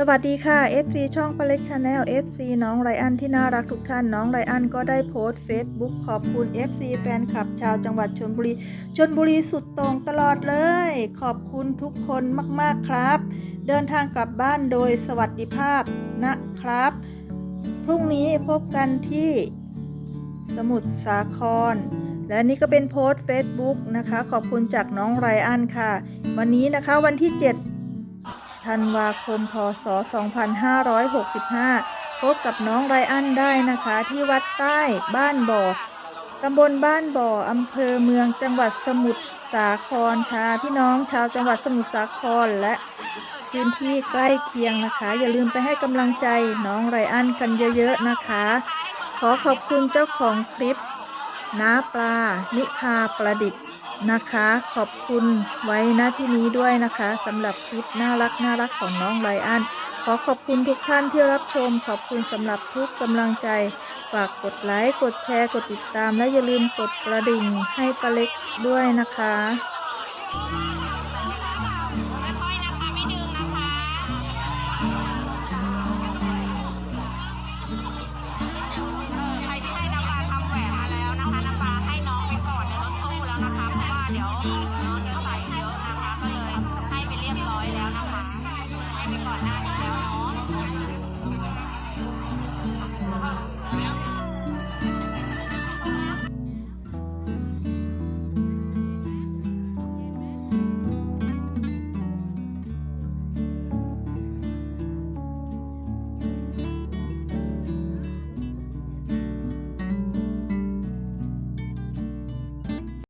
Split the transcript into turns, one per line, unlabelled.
สวัสดีค่ะ FC ช่องปาเล็กชาแนล FC น้องไรอันที่น่ารักทุกท่าน น้องไรอันก็ได้โพสต์ Facebook ขอบคุณ FC แฟนคลับชาวจังหวัดชลบุรีชลบุรีสุดต่งตลอดเลย ขอบคุณทุกคนมากๆครับ เดินทางกลับบ้านโดยสวัสดิภาพนะครับ พรุ่งนี้พบกันที่สมุทรสาครและนี่ก็เป็นโพสต์ Facebook นะคะ ขอบคุณจากน้องไรอันค่ะ วันนี้นะคะวันที่ 7 ธันวาคม พศ 2565 พบกับน้องไรอันได้นะคะ ที่วัดใต้บ้านบ่อตำบลบ้านบ่ออำเภอเมืองจังหวัดสมุทรสาครค่ะ พี่น้องชาวจังหวัดสมุทรสาครและพื้นที่ใกล้เคียงนะคะ อย่าลืมไปให้กำลังใจน้องไรอันกันเยอะๆนะคะ ขอขอบคุณเจ้าของคลิปน้าปลา นิพาประดิษฐ์ นะคะ ขอบคุณไว้หน้าที่นี้ด้วยนะคะสำหรับคลิปน่ารักน่ารักของน้องไรอันขอขอบคุณทุกท่านที่รับชม ขอบคุณสำหรับทุกกำลังใจ ฝากกดไลค์ กดแชร์ กดติดตาม และอย่าลืมกดกระดิ่งให้ปลาเล็กด้วยนะคะ
ดี๋ยวน้องจะใส่เยอะนะคะ ก็เลยให้ไปเรียบร้อยแล้วนะคะ ให้ไปก่อนหน้านี้